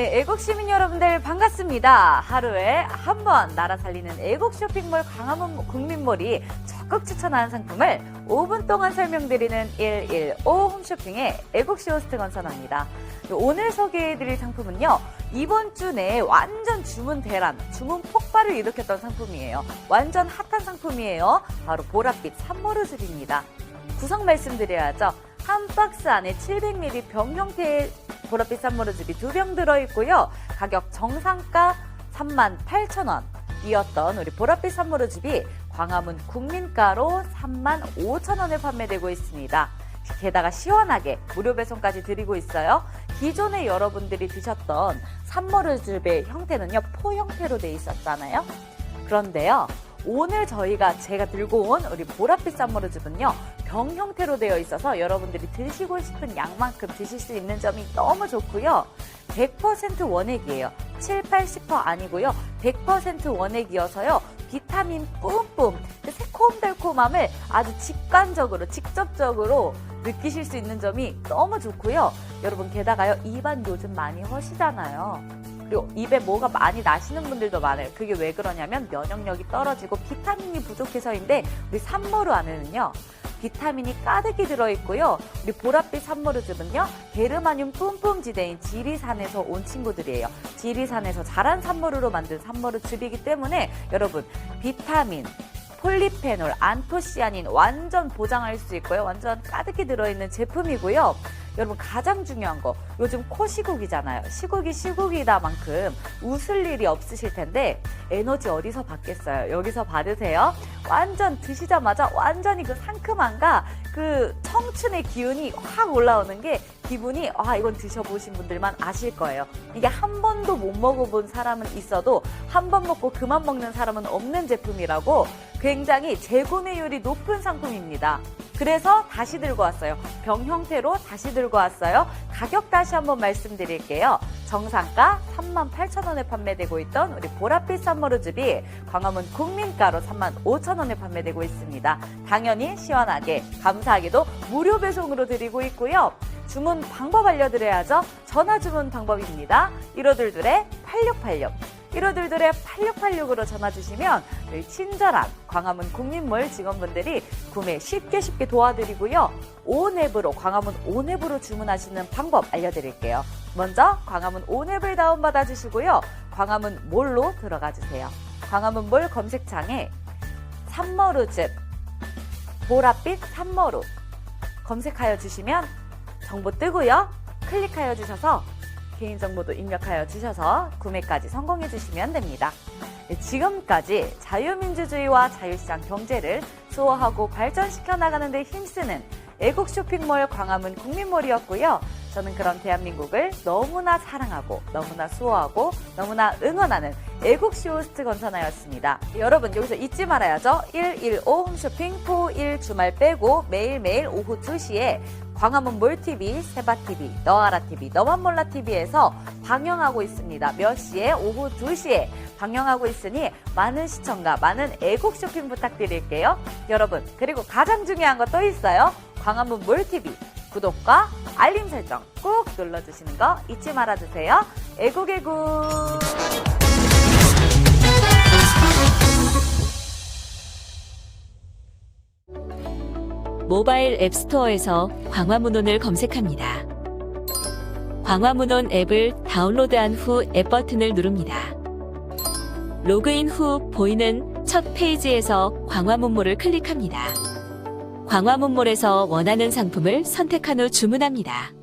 애국 시민 여러분들 반갑습니다. 하루에 한 번 나라 살리는 애국 쇼핑몰 광화문 국민몰이 적극 추천하는 상품을 5분 동안 설명드리는 115 홈쇼핑의 애국시 호스트 건선합니다. 오늘 소개해드릴 상품은요. 이번 주 내에 완전 주문 대란, 주문 폭발을 일으켰던 상품이에요. 완전 핫한 상품이에요. 바로 보랏빛 산모르즙입니다. 구성 말씀드려야죠. 한 박스 안에 700ml 병 형태의 보랏빛 산모르즙이 두 병 들어있고요. 가격 정상가 38,000원. 이었던 우리 보랏빛 산모르즙이 광화문 국민가로 35,000원에 판매되고 있습니다. 게다가 시원하게 무료 배송까지 드리고 있어요. 기존에 여러분들이 드셨던 산모르즙의 형태는요, 포 형태로 돼 있었잖아요. 그런데요, 오늘 저희가 제가 들고 온 우리 보랏빛 산모르즙은요, 병 형태로 되어 있어서 여러분들이 드시고 싶은 양만큼 드실 수 있는 점이 너무 좋고요. 100% 원액이에요. 7, 80% 아니고요. 100% 원액이어서요. 비타민 뿜뿜, 그 새콤달콤함을 아주 직관적으로, 직접적으로 느끼실 수 있는 점이 너무 좋고요. 여러분, 게다가요, 입안 요즘 많이 허시잖아요. 그리고 입에 뭐가 많이 나시는 분들도 많아요. 그게 왜 그러냐면 면역력이 떨어지고 비타민이 부족해서인데 우리 산모루 안에는요. 비타민이 가득히 들어있고요. 우리 보랏빛 산모르즙은요. 게르마늄 뿜뿜 지대인 지리산에서 온 친구들이에요. 지리산에서 자란 산모르로 만든 산모르즙이기 때문에 여러분 비타민, 폴리페놀, 안토시아닌 완전 보장할 수 있고요. 완전 가득히 들어있는 제품이고요. 여러분 가장 중요한 거 요즘 코 시국이잖아요. 시국이 시국이다만큼 웃을 일이 없으실 텐데 에너지 어디서 받겠어요? 여기서 받으세요. 완전 드시자마자 완전히 그 상큼함과 그 청춘의 기운이 확 올라오는 게 기분이 아 이건 드셔보신 분들만 아실 거예요. 이게 한 번도 못 먹어본 사람은 있어도 한 번 먹고 그만 먹는 사람은 없는 제품이라고 굉장히 재구매율이 높은 상품입니다. 그래서 다시 들고 왔어요. 병 형태로 다시 들고 왔어요. 가격 다시 한번 말씀드릴게요. 정상가 38,000원에 판매되고 있던 우리 보랏빛 산모르즙이 광화문 국민가로 35,000원에 판매되고 있습니다. 당연히 시원하게 감사하게도 무료 배송으로 드리고 있고요. 주문 방법 알려드려야죠. 전화 주문 방법입니다. 1522의 8686. 1522의 8686으로 전화 주시면 저희 친절한 광화문 국민몰 직원분들이 구매 쉽게 쉽게 도와드리고요. 온앱으로 광화문 온앱으로 주문하시는 방법 알려드릴게요. 먼저 광화문 온앱을 다운받아 주시고요. 광화문 몰로 들어가 주세요. 광화문 몰 검색창에 산머루즙, 보랏빛 산머루 검색하여 주시면 정보 뜨고요. 클릭하여 주셔서 개인정보도 입력하여 주셔서 구매까지 성공해 주시면 됩니다. 네, 지금까지 자유민주주의와 자유시장 경제를 수호하고 발전시켜 나가는 데 힘쓰는 애국 쇼핑몰 광화문 국민몰이었고요. 저는 그런 대한민국을 너무나 사랑하고 너무나 수호하고 너무나 응원하는 애국 쇼호스트 건선아였습니다. 여러분 여기서 잊지 말아야죠. 115 홈쇼핑 토일 주말 빼고 매일매일 오후 2시에 광화문 몰TV, 세바TV, 너아라TV, 너만 몰라TV에서 방영하고 있습니다. 몇 시에? 오후 2시에 방영하고 있으니 많은 시청과 많은 애국 쇼핑 부탁드릴게요. 여러분, 그리고 가장 중요한 거 또 있어요. 광화문 몰TV 구독과 알림 설정 꼭 눌러주시는 거 잊지 말아주세요. 애국 애국! 모바일 앱스토어에서 광화문온을 검색합니다. 광화문온 앱을 다운로드한 후 앱 버튼을 누릅니다. 로그인 후 보이는 첫 페이지에서 광화문몰을 클릭합니다. 광화문몰에서 원하는 상품을 선택한 후 주문합니다.